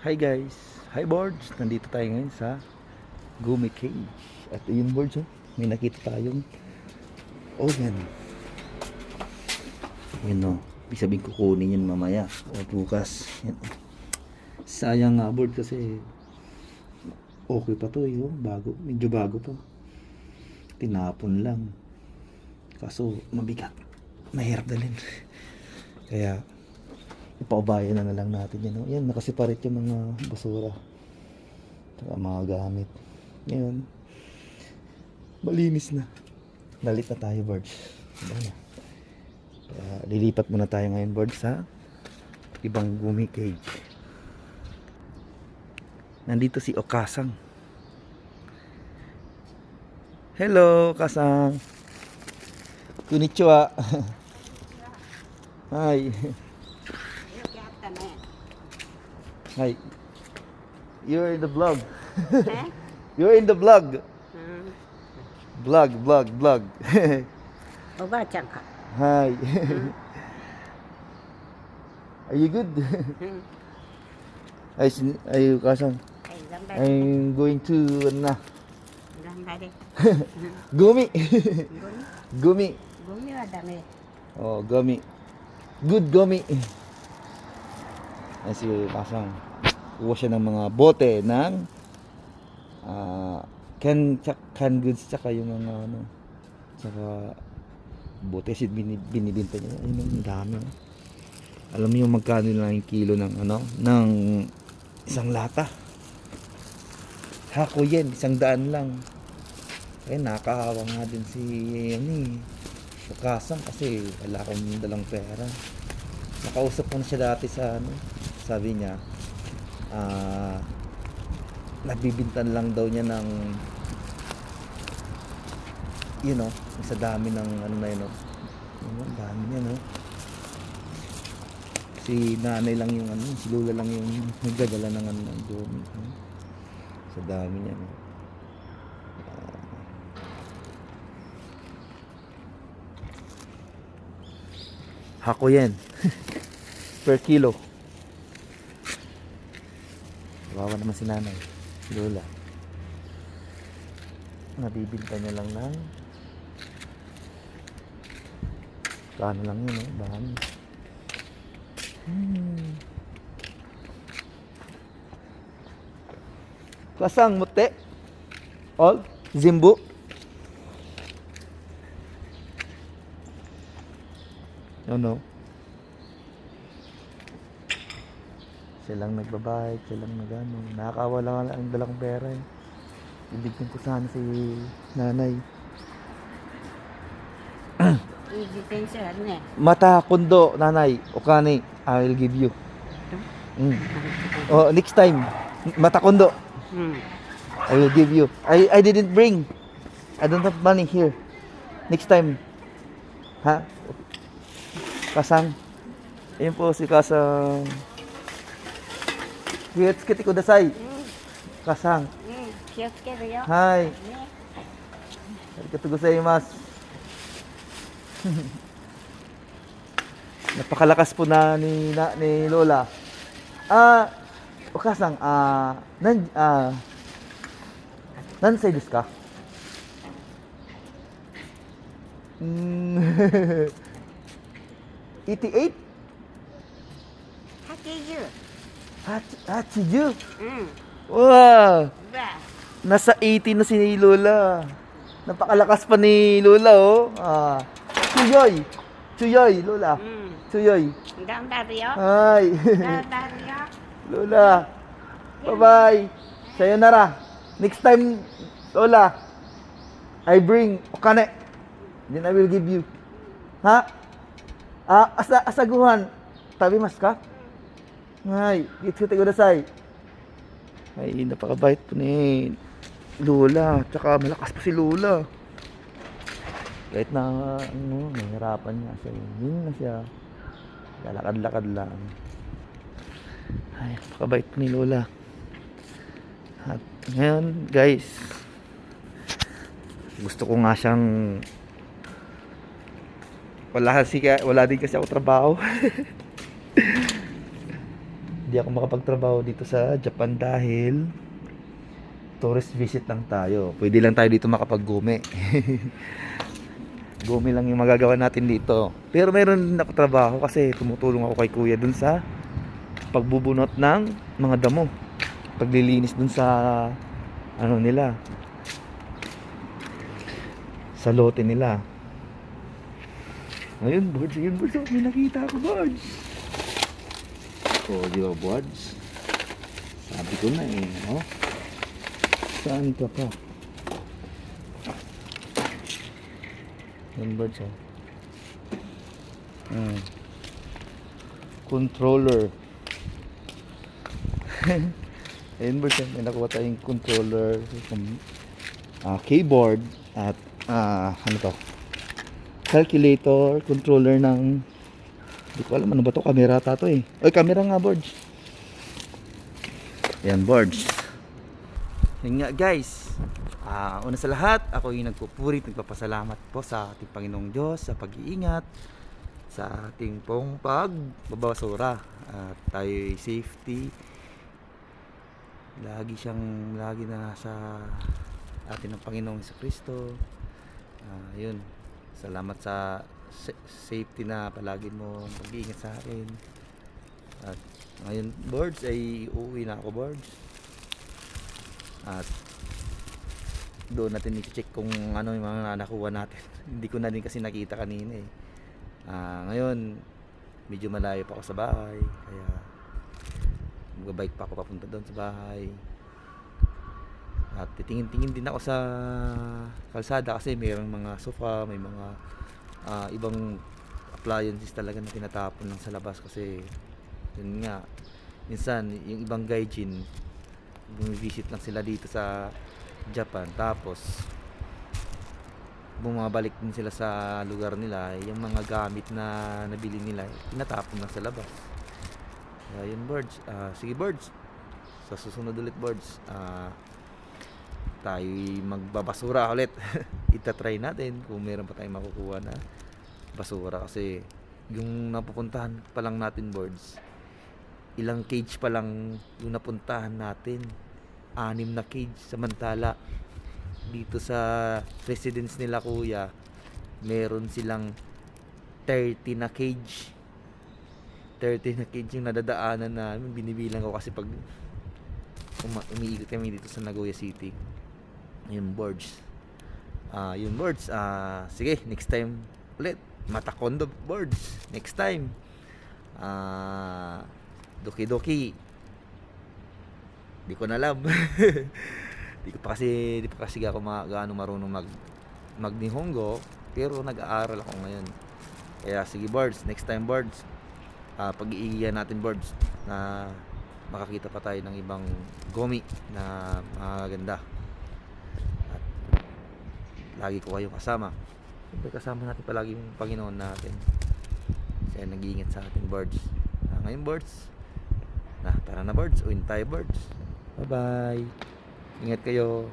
Hi guys, hi boards. Nandito tayo ngayon sa Gumi Cage. At yun boards, oh, may nakita tayong oven. Yun oh, ibig sabihin kukunin yun mamaya o bukas. Yan, oh. Sayang nga board kasi okay pa to eh, oh. bago, medyo bago pa. Tinapon lang. Kaso mabigat. Mahirap dalhin. Kaya ipaubayan na, lang natin yan. Oh. Yan, nakasiparit yung mga basura. Saka mga gamit. Ngayon, malinis na. Nalit na tayo, birds. Diba? Kaya lilipat muna tayo ngayon, birds, sa ibang gumi cage. Nandito si Okasang. Hello, Kasang. Konnichiwa. Hi. Hi. You're in the vlog. You're in the vlog. Vlog, vlog, vlog. おばあちゃんか。 Hi. Are you good? うん。 Ay, sin- ay, kasang. はい、頑張れ。 I'm going to, ano na, 頑張れ。 gumi. ゴミ gumi. ゴミはダメ。 Oh, gumi. Good gumi. Ay, si kasang. Kuha siya ng mga bote ng ah can, tsak- can goods tsaka yung mga ano tsaka bote. Si bini, binibinta niya. Ayun ang dami. Alam niyo magkano lang yung kilo ng ano ng isang lata? Hako yan isang daan lang. Eh nakakahawa nga din si ano eh Kasang kasi wala akong dalang pera. Nakausap ko na siya dati sa ano sabi niya ah nagbibintan lang daw niya ng you know sa dami ng ano na yun oh. Ang dami niya no si nanay lang yung ano si lula lang yung nagdadala ng ano ng doon no? sa dami niya no Ah. hako yan per kilo Kawawa naman si nanay. Si Lola. Nabibinta niya lang ng Kano lang yun, eh. Dami. Hmm. Kasang mute. All. Zimbu. No, no. silang nagbabike, silang nagano. Nakakawa lang ang dalang pera eh. Ko sana si nanay. Ibigyan siya, ano eh? Mata, kundo, nanay, O okani, I will give you. Mm. Oh, next time, mata kundo. Mm. I will give you. I I didn't bring. I don't have money here. Next time. Ha? Kasang. Ayun po si Kasang. Kiyotsuke kudasai. うん。 Kasang. うん。気をつけるよ。 Hi. ね。 Arigatou gozaimasu. Napakalakas po na ni na, ni Lola. Ah, Okasan, ah, nan ah Nansai desu ka? Mm, 88? That's, that's you? Mm. Wow! Diba? Nasa 80 na si Lola. Napakalakas pa ni Lola, oh. Ah. Chuyoy! Chuyoy, Lola. Mm. Chuyoy. Hanggang barrio. Ay. Hanggang. Lola. Bye-bye. Sayonara. Next time, Lola, I bring okane. Then I will give you. Ha? Ah, asa asaguhan. Tabi mas ka? Ay, kitsute kudasai. Ay, napakabait po ni Lola. Tsaka malakas pa si Lola. Kahit na, ano, nahihirapan niya siya. Yun na siya. Lalakad-lakad lang. Ay, napakabait po ni Lola. At ngayon, guys, gusto ko nga siyang wala kasi wala din kasi ako trabaho. Hindi ako makapagtrabaho dito sa Japan dahil tourist visit lang tayo. Pwede lang tayo dito makapag-gume. Gume lang yung magagawa natin dito. Pero meron din ako trabaho kasi tumutulong ako kay kuya dun sa pagbubunot ng mga damo. Paglilinis dun sa ano nila. Sa lote nila. Ayun, boards. Ayun, boards. Oh, may nakita ako, boards. Oh, di ba, boards? Sabi ko na eh, oh. Saan ka pa? Yan, boards, oh. Hmm. Controller. Ayun, boards, oh. May nakuha tayong controller. Ah, keyboard at ah, ano to? calculator, controller ng hindi ko alam ano ba to, camera ta to eh. Oy, camera nga boards. Yan boards. Yan nga guys. Ah, una sa lahat, ako yung nagpupuri, nagpapasalamat po sa ating Panginoong Diyos sa pag-iingat sa ating pong pagbabasura at tayo safety lagi siyang lagi na sa atin ng Panginoong sa Kristo Ah, yun salamat sa sa- safety na palagi mo mag-iingat sa akin. At ngayon boards ay uuwi na ako boards. At doon natin i-check kung ano yung mga nakuha natin. Hindi ko na din kasi nakita kanina eh. Ah, ngayon medyo malayo pa ako sa bahay kaya magbabike pa ako papunta doon sa bahay. At titingin-tingin din ako sa kalsada kasi mayroong mga sofa, may mga ah, ibang appliances talaga na tinatapon lang sa labas kasi yun nga minsan yung ibang gaijin bumivisit lang sila dito sa Japan. Tapos bumabalik din sila sa lugar nila. Yung mga gamit na nabili nila tinatapon lang sa labas. Kaya yun birds. Ah, sige birds. Sa susunod ulit birds. Ah tayo magbabasura ulit. Itatry natin kung meron pa tayong makukuha na basura. Kasi yung napupuntahan pa lang natin boards ilang cage pa lang yung napuntahan natin. Anim na cage. Samantala dito sa residence nila kuya meron silang 30 na cage. 30 na cage yung nadadaanan namin. Binibilang ko kasi pag umiikot kami dito sa Nagoya City yung boards. Ah yung boards. Ah sige next time ulit. Matakondo boards. Next time. Ah doki di ko na alam. Di ko pa kasi di pa kasi ako ma, gaano marunong mag mag Nihongo pero nag-aaral ako ngayon. Kaya sige boards. Next time boards. Ah pag-iigihan natin boards na makakita pa tayo ng ibang gomi na maganda at lagi ko kayong kasama. Siyempre kasama natin palagi yung Panginoon natin. Siya nag-iingat sa ating birds Ah, ngayon birds na tara na birds uwin tayo birds bye bye ingat kayo